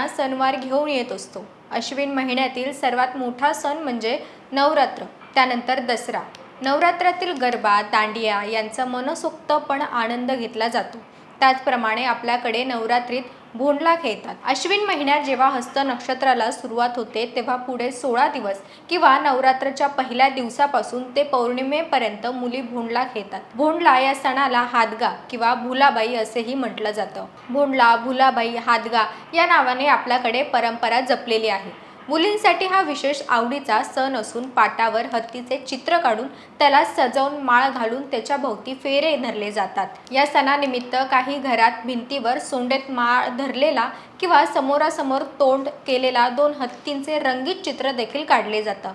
महिना सणवार घेऊन येत असतो. अश्विन महिन्यातील सर्वात मोठा सण म्हणजे नवरात्र त्यानंतर दसरा. नवरात्रातील गरबा दांडिया यांचा मनसोक्त पण आनंद घेतला जातो. त्याचप्रमाणे आपल्याकडे नवरात्रीत भोंडला खेळतात. अश्विन महिन्यात जेव्हा हस्त नक्षत्राला सुरुवात होते तेव्हा पुढे सोळा दिवस किंवा नवरात्राच्या पहिल्या दिवसापासून ते पौर्णिमेपर्यंत मुली भोंडला खेळतात. भोंडला या सणाला हादगा किंवा भुलाबाई असेही म्हटलं जातं. भोंडला भुलाबाई हादगा या नावाने आपल्याकडे परंपरा जपलेली आहे. मुलींसाठी हा विशेष आवडीचा सण असून पाटावर हत्तीचे चित्र काढून त्याला सजवून माळ घालून त्याच्या भोवती फेरे धरले जातात. या सणानिमित्त काही घरात भिंतीवर सोंडेत माळ धरलेला किंवा समोरासमोर तोंड केलेला दोन हत्तींचे रंगीत चित्र देखील काढले जातं.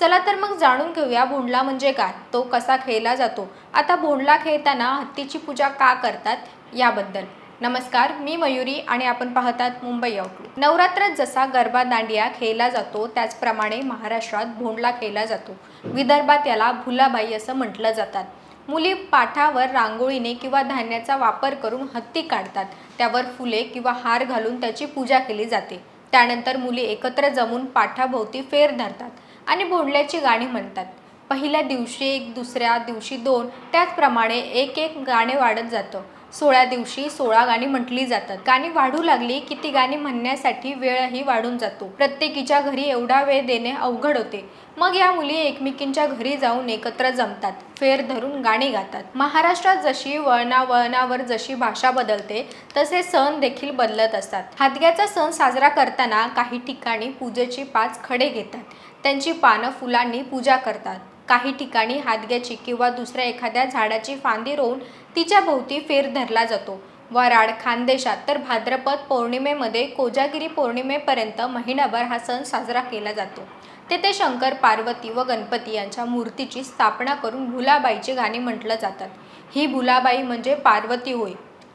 चला तर मग जाणून घेऊया भोंडला म्हणजे काय? तो कसा खेळला जातो? आता भोंडला खेळताना हत्तीची पूजा का करतात? याबद्दल. नमस्कार मी मयुरी आणि आपण पाहतात मुंबई आउटलुक नवरात्रात जसा गरबा दांडिया खेळला जातो त्याचप्रमाणे महाराष्ट्रात भोंडला खेळला जातो. विदर्भात याला भुलाबाई असं म्हटलं जातात. मुली पाठावर रांगोळीने किंवा धान्याचा वापर करून हत्ती काढतात. त्यावर फुले किंवा हार घालून त्याची पूजा केली जाते. त्यानंतर मुली एकत्र जमून पाठाभोवती फेर धरतात आणि भोंडल्याची गाणी म्हणतात. पहिल्या दिवशी एक दुसऱ्या दिवशी दोन त्याचप्रमाणे एक एक गाणे वाढत जातं. सोळा दिवशी सोळा गाणी म्हटली जातात. गाणी वाढू लागली की ती गाणी म्हणण्यासाठी वेळही वाढून जातो. प्रत्येकीच्या घरी एवढा वेळ देणे अवघड होते. मग या मुली एकमेकींच्या घरी जाऊन एकत्र जमतात. फेर धरून गाणी गातात. महाराष्ट्रात जशी वळणा वळणावर जशी भाषा बदलते तसे सण देखील बदलत असतात. हादग्याचा सण साजरा करताना काही ठिकाणी पूजेची पाच खडे घेतात. त्यांची पानं फुलांनी पूजा करतात. काही ठिकाणी हादग्याची किंवा दुसऱ्या एखाद्या झाडाची फांदी रोवून तिच्या भोवती फेर धरला जातो. वराड खानदेशात तर भाद्रपद पौर्णिमेमध्ये कोजागिरी पौर्णिमेपर्यंत महिनाभर हा सण साजरा केला जातो. तेथे शंकर पार्वती व गणपती यांच्या मूर्तीची स्थापना करून भुलाबाईचे गाणे म्हटलं जातात. ही भुलाबाई म्हणजे पार्वती होय.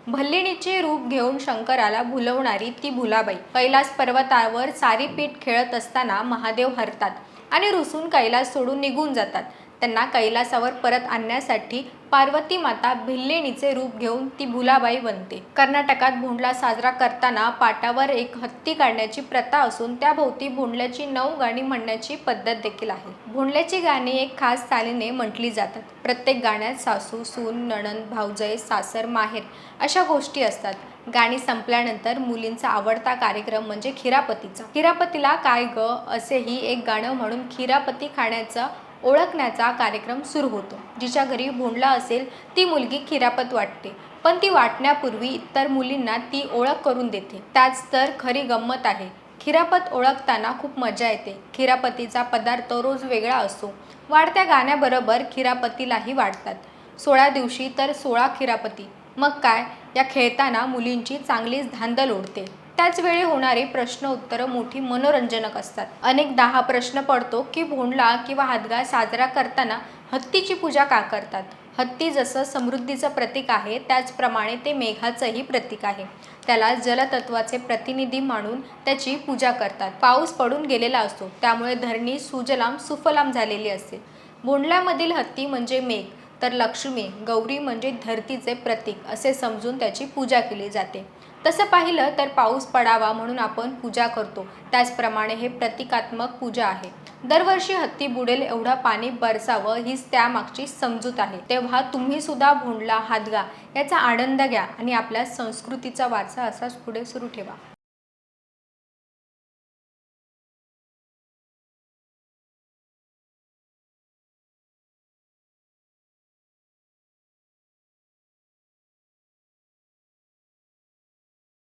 भल्लिणीचे रूप घेऊन शंकराला भुलवणारी ती भुलाबाई. कैलास पर्वतावर सारी पीठ खेळत असताना महादेव हरतात. आणि रुसून कैलास सोडून निघून जातात. त्यांना कैलासावर परत आणण्यासाठी पार्वती माता भिल्लेणीचे रूप घेऊन ती भुलाबाई बनते. कर्नाटकात भोंडला साजरा करताना पाटावर एक हत्ती काढण्याची प्रथा असून त्याभोवती भोंडल्याची नऊ गाणी म्हणण्याची पद्धत देखील आहे. भोंडल्याची गाणी एक खास चालीने म्हटली जातात. प्रत्येक गाण्यात सासू सून नणंद भाऊजय सासर माहेर अशा गोष्टी असतात. गाणी संपल्यानंतर मुलींचा आवडता कार्यक्रम म्हणजे खिरापतीचा. खिरापतीला काय ग असेही एक गाणं म्हणून खिरापती खाण्याचा ओळखण्याचा कार्यक्रम सुरू होतो. जिच्या घरी भोंडला असेल ती मुलगी खिरापत वाटते. पण ती वाटण्यापूर्वी इतर मुलींना ती ओळख करून देते. त्याच तर खरी गंमत आहे. खिरापत ओळखताना खूप मजा येते. खिरापतीचा पदार्थ रोज वेगळा असतो वाढत्या गाण्याबरोबर खिरापतीलाही वाढतात. सोळा दिवशी तर सोळा खिरापती. मग काय? या खेळताना मुलींची चांगलीच धांदल उडते त्याच वेळी होणारी प्रश्न उत्तरं मोठी मनोरंजनक असतात. अनेकदा हा प्रश्न पडतो की भोंडला किंवा हादगा साजरा करताना हत्तीची पूजा का करतात? हत्ती जसं समृद्धीचं प्रतीक आहे त्याचप्रमाणे ते मेघाचंही प्रतीक आहे. त्याला जलतत्वाचे प्रतिनिधी मानून त्याची पूजा करतात. पाऊस पडून गेलेला असतो त्यामुळे धरणी सुजलाम सुफलाम झालेली असते. भोंडल्यामधील हत्ती म्हणजे मेघ. तर लक्ष्मी गौरी म्हणजे धरतीचे प्रतीक असे समजून त्याची पूजा केली जाते. तसं पाहिलं तर पाऊस पडावा म्हणून आपण पूजा करतो. त्याचप्रमाणे हे प्रतिकात्मक पूजा आहे. दरवर्षी हत्ती बुडेल एवढा पाणी बरसावं हीच त्यामागची समजूत आहे. तेव्हा तुम्ही सुद्धा भोंडला हादगा याचा आनंद घ्या आणि आपल्या संस्कृतीचा वारसा असाच पुढे सुरू ठेवा.